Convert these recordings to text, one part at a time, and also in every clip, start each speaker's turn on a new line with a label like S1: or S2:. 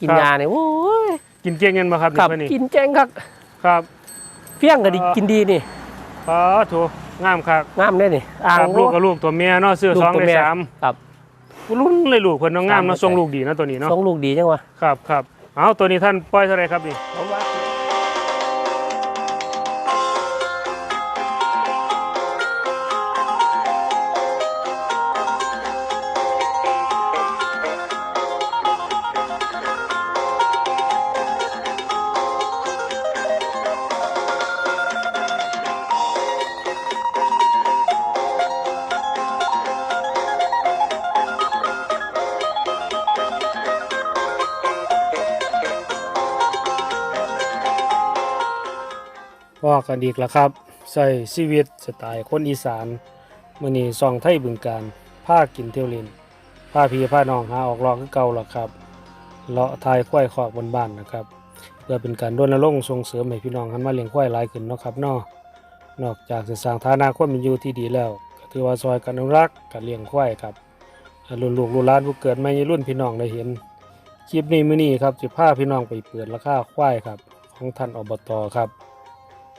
S1: กิน
S2: ครับ
S1: ยาเนี่ยโอ้ย
S2: กินเก่งเงินมาครับ
S1: ครับ
S2: นี่
S1: กินแจ้งครับ
S2: ครับ
S1: เฟี้ยงก็ดี
S2: เอ่อ
S1: กินดีนี่
S2: อ๋อโถงามครับ
S1: งามเลยนี่อ่าง
S2: ครับลูกกับลูกตัวเมียเนาะเสื้อ
S1: ลูก
S2: สอง
S1: ตัว
S2: ได้
S1: แม่
S2: สาม
S1: ครับ
S2: รุ่นเลยลูกเพิ่นเนาะงามเนาะ
S1: สาม
S2: ทรงลูกดีเนาะตัวนี้เนาะ
S1: ทรงลูกดีจังวะ
S2: ครับครับเอาตัวนี้ท่านปล่อยเท่าไหรครับนี่
S1: ผมว่า
S2: กันอีกแล้วครับใส่ชีวิตสไตล์คนอีสานมื้อนี้ซองไทยบึงการพากินเที่ยวล่นพาพี่พานองหาออกรองคือเก่าล่ะครับเลาะทายควายคอกบนบ้านนะครับ เพื่อเป็นการรณรงค์ส่งเสริมให้พี่น้องหันมาเลี้ยงควายหลายขึ้นนะครับนาะนอกจากจะสร้างฐานะความเป็นอยู่ที่ดีแล้วก็ถือว่าซอยกันอนุรักษ์การเลี้ยงควายครับห้รุ่นลูกรุ่นหลานผู้เกิดใหม่ในรุ่นพี่น้องได้เห็นคลิปนี้มื้อนี้ครับสิพาพี่น้องไปเปิดราคาควายครับของท่านอบตครับ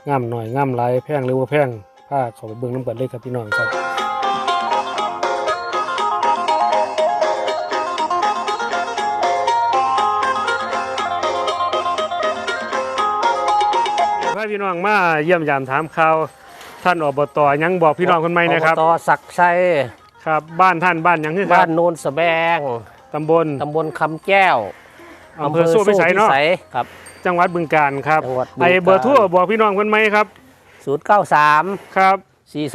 S2: งามหน่อยงามหลายแพงหรือว่าแพงพาเขาไปเบิ่งน้ำกันเลยครับพี่น้องครับพาพี่น้องมาเยี่ยมยามถามข่าวท่านอบตยังบอกพี่น้องคนใหม่นะครับ
S1: อบตศักดิ์ชัย
S2: ครับ บ้านท่านบ้านหยังคือค
S1: บ้า
S2: รับ
S1: นโนนสแบง
S2: ตำบล
S1: ตำบลคำแก้ว
S2: อำเภอสู้พิสัยเนาะ
S1: พิครับ
S2: จังหวัดบึงกาฬครับ
S1: จังหวัดบึงกาฬ
S2: ไอเบอร์โทั่วบอกพี่น้องคนใหม่ครับ
S1: 093
S2: ครับ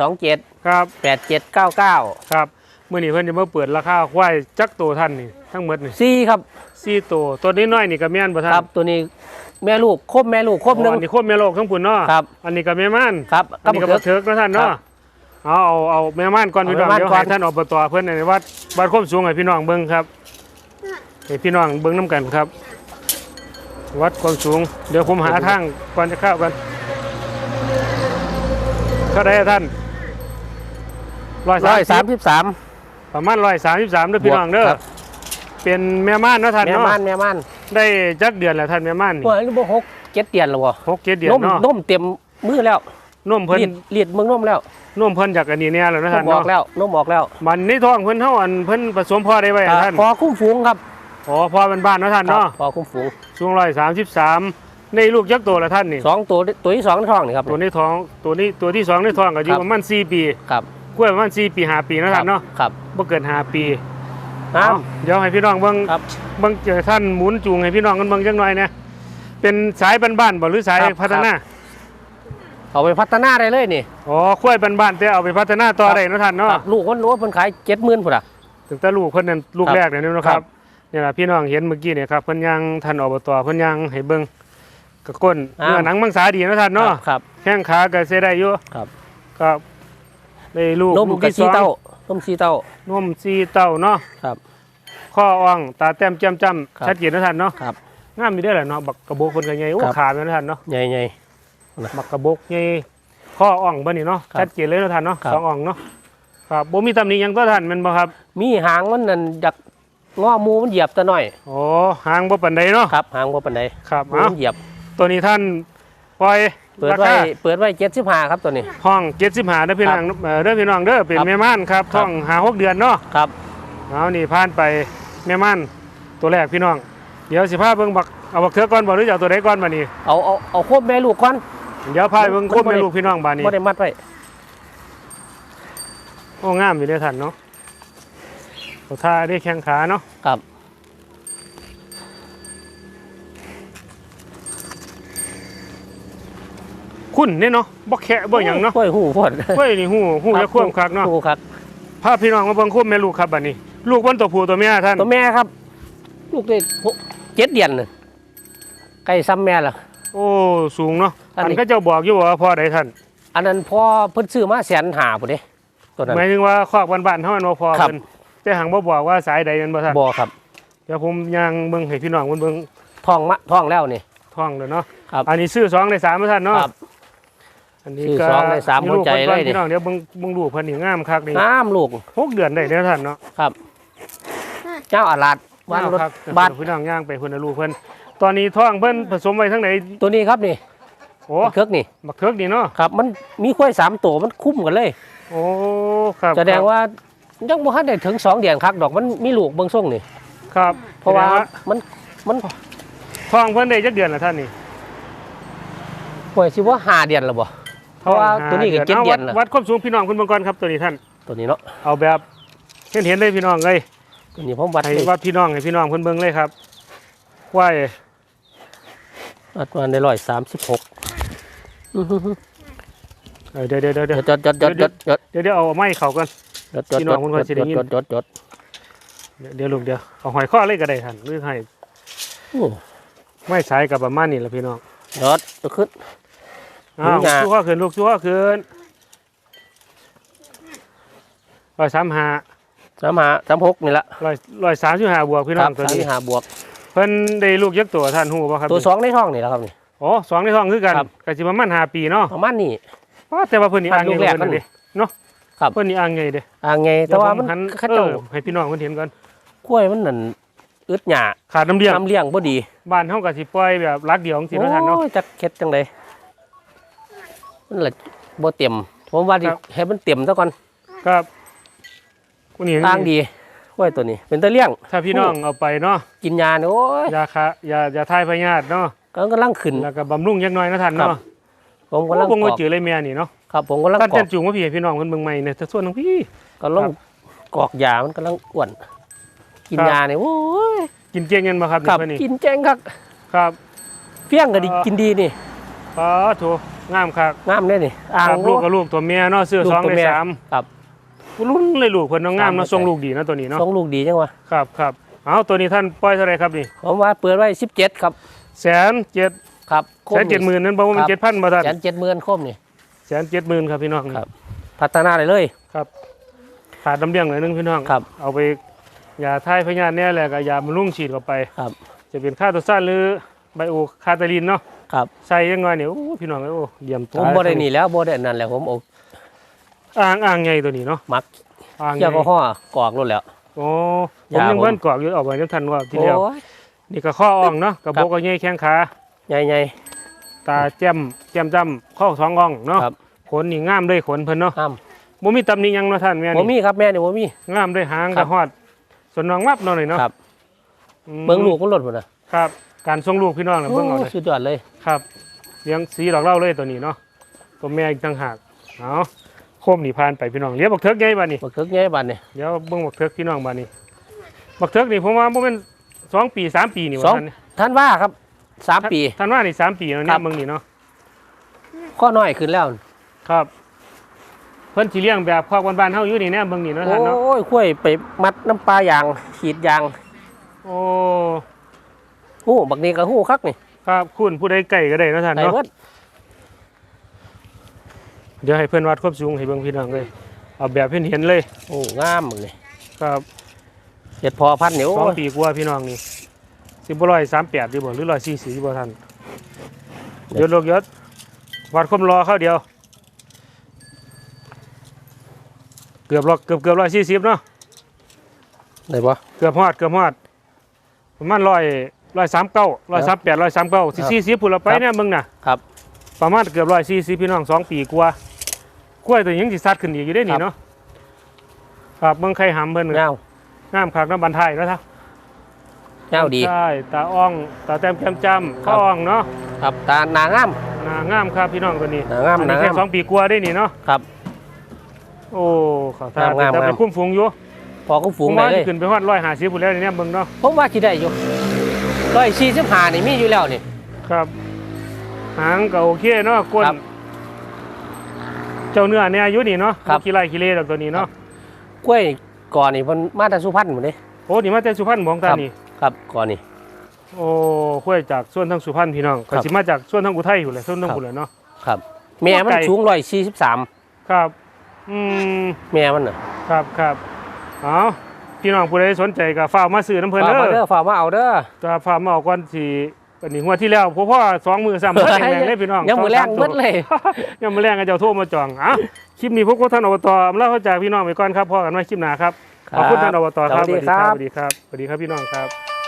S1: 427
S2: ครับ
S1: 8799
S2: ครับเมื่อนี้เพิ่นจะมาเปิดราคาควายจักตัวท่านนี่ทั้งหมดนี่
S1: สี่ครับ
S2: สี่ตัวตัวนี้น้อยนี่ก็แม่นบ่ท่าน
S1: ครับตัวนี้แม่ลูกครบแม่ลูกครบหนึ่ง
S2: อ๋ออันนี้โคบแม่โลกทั้งปุ่นเนาะ
S1: ครับ
S2: อันนี้ก็แม่ม่าน
S1: ครับ
S2: อันนี้ก็
S1: เกิ
S2: บ่เถิกเนาะท่าน
S1: ครั
S2: เนาะ
S1: บ
S2: เอาเอาเอาแม่ม่านก่อน
S1: เอา
S2: พี่น้อง
S1: แม่ม่าน
S2: เดี๋ยว
S1: ก่อน
S2: ให้ท่านอบตเพิ่นในวัดวัดความสูงให้พี่น้องเบิ่งครับ ให้พี่น้องเบิ่งนํกันครับ วัดความสูง เดี๋ยวผมหาทางก่อนจะเข้ากันเท่าไหร่อะท่านร้อย
S1: ร้อยสา
S2: สามม
S1: สิบสาม
S2: ประมาณร้อยสามสิบสามเด้อพี่น้องเด้อ
S1: ครับ
S2: เป็นแม่ม่านเนาะท่าน
S1: แม่
S2: เนาะ
S1: ม่านแม่ม่าน
S2: ได้จักเดือนแล้วท่านแม่ม่านนี่
S1: ตัวนี้บ่หกเจ็ดเดือนแล้วบ่
S2: หกเจ็ดเดือน
S1: นม
S2: เนาะ
S1: นมเต็มมือแล้ว
S2: นมเพิ่น
S1: เลียดเลียดเมืองนมแล้ว
S2: นมเพิ่นจากอันนี้เนี่ยแล้วนะ
S1: น
S2: ท่าน
S1: มออก
S2: เนาะ
S1: แล้วนมออกแล้ว
S2: มันในท้องเพิ่นเท่าอันเพิ่นผสมพ่อได้ไว้อะท่าน
S1: พอคุ้มฝูงครับ
S2: อ๋อพ่อเป็นบ้านเนาะท่าน
S1: ครับ
S2: เนาะ
S1: พอคุ้มฝูง
S2: สูงร้อยสามสิบสามในลูกยักษ์ตัวละท่านนี่
S1: สองตัวตัวที่สองในท้องนี่ครับ
S2: ตัวในท้องตัวนี้ตัวที่สองในท้องก็อยู่
S1: ครับ
S2: ประมาณสี่ปี
S1: ครับ
S2: กล้วยประมาณสี่ปีห้าปีเนาะท่านเนาะ
S1: ครับ
S2: บ่เกินห้าปี
S1: น้
S2: เอาเดี๋ยวให้พี่น้องเบิ่ง
S1: ครับ
S2: เบิ่งเจอท่านหมุนจูงให้พี่น้องกันเบิ่งจังหน่อยนะเป็นสายบ้านๆบ่หรือสาย
S1: ครับ
S2: พัฒนาำ
S1: เอาไปพัฒนาได้เลยนี่
S2: อ๋อกล้วยบ้านๆแต่เอาไปพัฒนาต่อ
S1: ครับ
S2: ได้เนาะท่านเนาะ
S1: ครับลูกคนรู้ว่าเพิ่นขายเจ็ดหมื่นพุ่นอะ
S2: ถึงแต่ลูกเพิ่นนั่นลูก
S1: ครับ
S2: แรกเนี่ยนะค
S1: ครั
S2: รั บบนี่ล่ะพี่น้องเห็นเมื่อกี้เนี่ยครับเพิ่นยังท่านอบตเพิ่นยังให้เบิ่งกระก้น
S1: อ้าว
S2: เนื้อหนังมังสาดีเนาะท่านเนาะ
S1: ครับ
S2: แข้งขาก็ใช้ได้อยู่
S1: ครับ
S2: ครับได้ลูก
S1: นม
S2: ลูก
S1: กระ
S2: ที่
S1: ซี
S2: สอง
S1: เต้า นมซีเต้า น
S2: มซีเต้าเนาะ
S1: ครับ
S2: ข้ออ่องตาแต้มจ้ำจ้
S1: ครับำ
S2: ชัดเจนเนาะท่านเนาะ
S1: ครับ
S2: งามมีได้อแหละเนาะบักกระโบกเพิ่นก็ใหญ่โอ้
S1: ครับ
S2: ขาแม่นเนาะท่านเนาะ
S1: ใหญ่ใหญ่
S2: บักกระโบกใหญ่ข้ออ่องเบิ่นนี่เนาะ
S1: ครับ
S2: ชัดเจนเลยเนาะท่านเนาะ
S1: ครับ
S2: สองอ่องเนาะครับบ่มีตำหนิหยังตัวท่านแม่นบ่ครับ
S1: มีหางมันนั่นอยาก งอหมูมันเหยียบแตะหน่อย
S2: โอ้หางบ่ปานใดเนาะ
S1: ครับหางบ่ปานใด
S2: ครับ
S1: หมู
S2: เอ้า
S1: มันเหยียบ
S2: ตัวนี้ท่านปล่อย
S1: เปิด
S2: รา
S1: ไว้
S2: คา
S1: เปิดไว้เจ็ดสิบห้าครับตัวนี้
S2: ห้อง75เด้อพี่น้องเอ่อเด้อพี่น้องเด้อเป็น
S1: ครับ
S2: แม่ม่านครับ
S1: ครับ
S2: ท้องหาหกเดือนเนาะ
S1: ครับ
S2: เอานี่ผ่านไปแม่ม่านตัวแรกพี่น้อง เดี๋ยวสิพาเบิ่งบักเอาบักเถือก่อนบ่หรือจะเอาตัวใดก่อนบัดนี้
S1: เอาเอาเอาควบแม่ลูกก่อน
S2: เดี๋ยวพาไปเบิ่ง
S1: มัน
S2: คบ
S1: บ่
S2: แม่
S1: ได้
S2: ลูกพี่น้องบัดนี้
S1: บ่ได้มัดไว้
S2: โอ้งามอยู่เด้อท่านเนาะ เอาท่าได้แข้งขาเนาะ
S1: ครับ
S2: คุณเนี่ยเนาะบ่แคะบ่หยังเนาะ
S1: ค่อยหูพอด
S2: เฮ้ยนี่ฮู้ฮู้จะควมคักเนาะ
S1: หูครับ
S2: พาพี่น้องมาเบิ่งคบแม่ลูกครับบัดนี้ ลูกเพิ่นตัวผู้ตัวเมียท่าน
S1: ตัวแม่ครับ ลูกได้หกเจ็ดเดือนน่ะใกล้ซ้ำแม่ละ
S2: โอ้สูงเนาะ
S1: อัน
S2: อัน
S1: นี้
S2: ก็เจ้าบอกอยู่ว่าพ่อใดท่าน
S1: อันนั้นพอเพิ่นซื้อมาแสนหาพุ่นเด้ตัวนั้น
S2: หมายถึงว่าคอกบ้านๆเฮามันบ่พอ
S1: ครับ
S2: เพิ่น แต่หังบ่บอกว่าสายใดแม่นบ่ท่าน
S1: บ่ครับ
S2: เดี๋ยวผมย่างเบิ่งให้พี่น้องเพิ่นเบิ่ง
S1: ท้องมะท้องแล้วนี่
S2: ท้องเด้อเนาะ
S1: ครับ
S2: อันนี้ซื้อสองได้สามบ่ท่านเนาะ
S1: ครับ
S2: อันนี้
S1: ซื้อ
S2: ก็
S1: สองได้สาม
S2: มี
S1: หัวใจ
S2: ก่อน
S1: เลยนี่
S2: พี่น้องเดี๋ยวเบิ่งเบิ่งลูกเพิ่นนี่งามคักนี่
S1: น้ำลูก
S2: หกเดือนได้เด้อท่านเนาะ
S1: ครับเจ้าอาลาดบ้านรถ
S2: ครับ
S1: บ้าน
S2: พี่น้องย่างไปเพิ่นน่ะลูกเพิ่นตอนนี้ท้องเพิ่นผสมไว้ทั้งไหน
S1: ตัวนี้ครับนี่
S2: โอ้
S1: เคิกนี่
S2: บักเทิกนี่เนาะ
S1: ครับ มันมีควายสามตัวมันคุ้มกันเลย
S2: โอ้ครับ
S1: แสดงว่า ยังบ่ทันได้ถึงสองเดือนครับดอกมันมีลูกเบิ่งส่งนี่
S2: ครับ
S1: เพราะว่า
S2: แสดง
S1: มันมัน
S2: ท้องเพิ่นได้จักเดือนละท่านนี่
S1: ห่วยสิว่าห้าเดือนแล้วบ่เพราะว่าตัวนี้ก็เจ็ด
S2: อา
S1: เดื
S2: วั
S1: อนละ
S2: วัดความสูงพี่น้องเพิ่นเบิ่งก่อนครับตัวนี้ท่าน
S1: ตัวนี้เนาะ
S2: เอาแบบเห็นเห็นเลยพี่น้องเลย
S1: ตัวนี้ผมวัด
S2: ให้
S1: ให้
S2: วัดพี่น้องให้พี่น้องเพิ่นเบิ่งเลยครับควาย
S1: วัดมาได้ร้อยสามสิบหก
S2: เออเดี๋ยวเดี๋ยวเดี๋ยว
S1: จ
S2: เดี๋ยว
S1: ดจดจดจดจด
S2: เดี๋ยวเดี๋ยวเอาไม้เข้าก่อน
S1: จดจด
S2: พี่น้องคนก่อนสิได้ยิน
S1: จดจดจด
S2: เดี๋ยวเดี๋ยวลูกเดี๋ยวเอาหอยข้อเลยก็ได้ท่านหรือให้
S1: โอ้
S2: ไม้สายกับประมาณนี้แหละพี่น้อง
S1: จดตัวขึ้น
S2: อ้าว
S1: หนูหยา
S2: ชูข้อขึ้นลูกชูข้อขึ้นร้อยสามห้า
S1: สามหาสามหกนี่ละ
S2: ร้อยร้อยสามสิบห้าบวกพี่
S1: ค
S2: น้อ
S1: รั
S2: ง
S1: บ
S2: ตัว
S1: สาม
S2: นี้
S1: สิบห้าบวก
S2: เพิ่นได้ลูกยักษ์ตัวท่านหูป่ะครับ
S1: ตัวสองในท้องนี่แหละครับนี่
S2: โอ้สองในท้องคือกัน
S1: ครับ
S2: ก็สิประมาณห้าปีเนาะ
S1: ประมาณนี้
S2: อ๋อแต่ว่าเพิ่นนี่
S1: พั
S2: อ่านง
S1: ลู
S2: ไง
S1: กแรก
S2: เพิ่น
S1: มัน
S2: เด้เนาะ
S1: ครับ
S2: เพิ่นนี่อ่างไงเด้
S1: อ่าไงแต่ว่ามัน
S2: เดี๋ยผหั
S1: เข้าเจ้า
S2: เออให้พี่น้องเพิ่นเห็นก่อน
S1: กล้วยมันนั่นอึดหยา
S2: ขาดน้ำเลี้ยง
S1: น้ำเลี้ยงบ่ดี
S2: บ้านเฮาก็สิปล่อยแบบรักเดียวจังซี่เนาะท่านเนาะ
S1: โอ้ยจักเข็ดจังไดมันละบ่เต็มผมว่าดิ
S2: ครับ
S1: ให้มันเต็มซะก่อน
S2: ครับกูนี่
S1: ทางดีกล้วยตัวนี้ เป็นตะเลี้ยง
S2: ถ้าพี่น้องเอาไปเนาะ
S1: กินยาเนี่ยโอ้ย
S2: ยาคะยายาทายพยาธิเนาะ
S1: กำลังขึ้น
S2: แล้วก็บำรุงจักหน่อยนะท่านเนาะ
S1: ผม
S2: โอ้
S1: กำลัง
S2: บ่ง
S1: ก
S2: ว่า
S1: อก
S2: จือเลยแม่นี่เนาะ
S1: ครับผมกำลัง
S2: ท่าน
S1: ก
S2: เต้
S1: อนก
S2: จูงว่าพี่ให้พี่น้องเพิ่นเบิ่งใหม่เนี่ยแต่ส่วนของพี่
S1: กำลัง
S2: ครับ
S1: กอกยามันกำลังอ้วน กิน
S2: ครับ
S1: ยาเนี่ยโอ้ย
S2: กินเก่งเงินบ่ครับ
S1: ครับ
S2: นี่เพิ่นนี่
S1: กินแจ้งครับ
S2: ครับ
S1: เฟี้ยงก็ดี
S2: เอ่อ
S1: กินดีนี่
S2: อ๋อโถงามครับ
S1: งามเลยนี่อ่าง
S2: ครับลูกกับลูกตัวเมียเนาะเสื้อ
S1: ลูก
S2: สอง
S1: ตัว
S2: ใน
S1: เมีย
S2: สาม
S1: ครับ
S2: รุ่นเลยลูกเพิ่นน้องงามเนาะ
S1: สาม
S2: ทรงลูกดีนะตัวนี้เนาะ
S1: ส่งลูกดีจังวะ
S2: ครับครับเอาตัวนี้ท่านปล่อยเท่าไหรครับนี่
S1: ผมว่าเปิดไว้สิบเจ็ดครับ
S2: แสนเจ็ด
S1: ครับ
S2: แสนเจ็ดหมื่นนั่นบ่ว่ามัน
S1: ครับ
S2: เจ็ดพันบ่ท่าน
S1: แสนเจ็ดหมื่นคมนี่
S2: แสนเจ็ดหมื่นครับพี่น้อง
S1: ครับ พัฒนาได้เลย
S2: ขาดน้ำเลี้ยงหน่อยนึงพี่น้อง
S1: ครับ
S2: เอาไปยาทายพยาธิเนี่ยแหละกับยาบำรุงฉีดเข้าไป
S1: ครับ
S2: จะเป็นค่าตัวซ่านหรือไบโอคาตาลินเนาะ
S1: ครับ
S2: ใส่ยังไงเนี่ยโอ้พี่น้องเอ้ยโอ้เยี่ยม
S1: ผมบ่ได้นี่แล้วบ่ได้นั่นแหละผมเอา
S2: อ่างอ่างไงตัวนี้เนาะ
S1: มัก
S2: อ่าง
S1: เกี่ยวกับห่อกรอกรถแล้ว
S2: โอ้ผม
S1: ยา
S2: ยัง
S1: ผม
S2: เบิ้นกรอกอยู่เอาไว้น้ำทันว่าที
S1: โอ้
S2: เดียวยนี่ก็ข้ออ่องเนาะกระ
S1: ครับ
S2: บอกก็เงี้ยแข้งขา
S1: ใหญ่ใหญ่
S2: ตาแจ่มแจ่มจ้ำข้อท้องอ่องเนาะ
S1: ครับ
S2: ขนนี่งามด้วยขนเพิ่นเนาะ
S1: ห้าม
S2: บ่มีตำหนิหยังเนาะท่านแม่
S1: บ่
S2: นี่
S1: มีครับแม่นี่บ่มี
S2: งามด้วยหาง
S1: ครั
S2: กับบ ฮอดส่วนน้องมับเนาะหน่อยเนาะ
S1: ครับ
S2: อืม
S1: เบิ่งลูกมันรถพุ่นน่ะ
S2: ครับ การส่งลูกพี่น้องน่ะเบิ่งเอา
S1: โอ้
S2: เลย
S1: สุดยอดเลย
S2: ครับเลี้ยงสีดอกเหล่าเลยตัวนี้เนาะตัวแม่อีกต่างหากเอาโคมนี่ผ่านไปพี่น้องเลี้ยงบักเทิกใหญ่บาดนี้
S1: บักเคิกใหญ่บัดนี่
S2: เดี๋ยวเบิ่งบักเทิกพี่น้องบาดนี้บักเทิกนี่ผมว่าบ่แม่นสองปีสามปีนี่ว่าท่าน
S1: ท่านว่าครับ สามปี
S2: ท่านว่านี่สามปีแล้ว
S1: ครั
S2: เนี่ย
S1: บ
S2: เบิ่งนี่เนาะ
S1: ข้อน้อยขึ้นแล้ว
S2: ครับ เพิ่นสิเลี้ยงแบบครอบบ้านๆเฮาอยู่นี่แน่เบิ่งนี่เนาะท่านเนาะ
S1: โอ้ยข้วยไปมัดน้ำปลายางฉีดยาง
S2: โอ้
S1: หู้บักนี้ก็หู้คักนี่
S2: ครับคุณผู้ใดไก่ก็ได้เนาะท่าน
S1: ไอ้
S2: เนาะ
S1: เบิด
S2: เดี๋ยวให้เพิ่นวัดความสูงให้เบิ่งพี่น้องเลยเอาแบบเพิ่นเห็นเลย
S1: โอ้งามบักนี่
S2: ครับ
S1: เจ็ดพอพันนี่โอ้
S2: สอง
S1: ย
S2: ปีกว่าพี่น้องนี่ สิบ่ร้อยสามแปดดีบ่หรือร้อยสี่สี่บ่ท่านยศโลกยศวัดความรอเข้าเดียว เกือบร้อยเกือบเกือบร้อยสี่สิบเนาะ
S1: ได้ปะ
S2: เกือบฮอดเกือบฮอดประมาณร้อยร้อยสามเก้าร้อยสามแปดร้อยสามเก้าสี่สี่สิบพุ่นละไป
S1: ครับ
S2: เนี่ยมึงน่ะ
S1: ครับ
S2: ประมาณเกือบร้อยสี่สิบพี่น้องสองปีกว่ากล้วยตัวยังสิซัดขึ้นอีกอยู่ได้
S1: ครั
S2: นี่
S1: บ
S2: เนาะครับเมืองไข่หำเพิ่น
S1: เงา
S2: งามคักน้ำบันไทยเนาะท่า
S1: เงาดี
S2: ใช่ตาอ่อง ตาแต้มแก้มจำ
S1: ครั
S2: ข้อบอ่องเนาะ
S1: ครับตานางาม
S2: หนางามครับพี่น้องตัวนี้
S1: นางาม
S2: อัน
S1: นา
S2: นี้แค่
S1: งาม
S2: สองปีกว่าได้นี่เนาะ
S1: ครับ
S2: โอ้ขอทาน
S1: งามๆ
S2: แต่ไป
S1: งาม
S2: คุ้มฝูงอยู่
S1: พอก็ฝู
S2: ผ
S1: ง
S2: ม
S1: ได้
S2: ว่า
S1: เล
S2: จะ
S1: ย
S2: ขึ้นไปฮอดร้อยห้าสิบพุ่นแล้วนี่เนี่ยเบิ่งเนาะ
S1: ผมว่าที่ได้อยู่ร้อยสี่สิบห้านี่มีอยู่แล้วนี่
S2: ครับหางก็โอเคเนาะก้น
S1: ครับ
S2: เจ้าเนื้อเนี่ยอายุนี่เนาะ
S1: ครับ
S2: ขี้ไร่ขี้เล่ดอกตัวนี้เนาะ
S1: กล้วยก่อนนี่มันมาแต่สุพรรณหมดเลย
S2: โอ้นี่มาแต่สุพรรณหมองตา
S1: ครับ
S2: นี่
S1: ครับก่อนนี่
S2: โอ้ห้วยจากส่วนทางสุพรรณพี่น้อง
S1: ครั
S2: ก็
S1: บ
S2: สิมาจากส่วนทางอุทัยอยู่แหละส่วนทาง
S1: ครับ
S2: บุรีเนาะ
S1: ครับ แม่มัน
S2: ไก่
S1: สูงร้อยสี่สิบสาม
S2: ครับ อืม
S1: แม่มันน่ะ
S2: ครับครับเอาพี่น้องผู้ใดสนใจก็ฝ้ากมาซื้อน้ำเพิ่น
S1: ฝาก
S2: เด้
S1: มาเด้
S2: อ
S1: อฝากมาเอาเด้อ
S2: จะฝากมาเอาก่อนสิอันนี้งวดที่แล้วพ่อพ่อสองมือสามมือแรงๆเลยพี่น้อง
S1: ยังมือแรง
S2: ส
S1: มื
S2: สา
S1: ดเลย
S2: ตัวยังมือแรงก็เจ้าโทรมาจองอะคลิปนี้พวกท่านอบตมาเล่าเข้าใจพี่น้องไปก่อนครับพ่อกันไว้คลิปหน้าครับ ขอบคุณท่านอบตครับ
S1: สวัสดีครับ
S2: สวัสดีครับสวัสดีครับพี่น้องครับ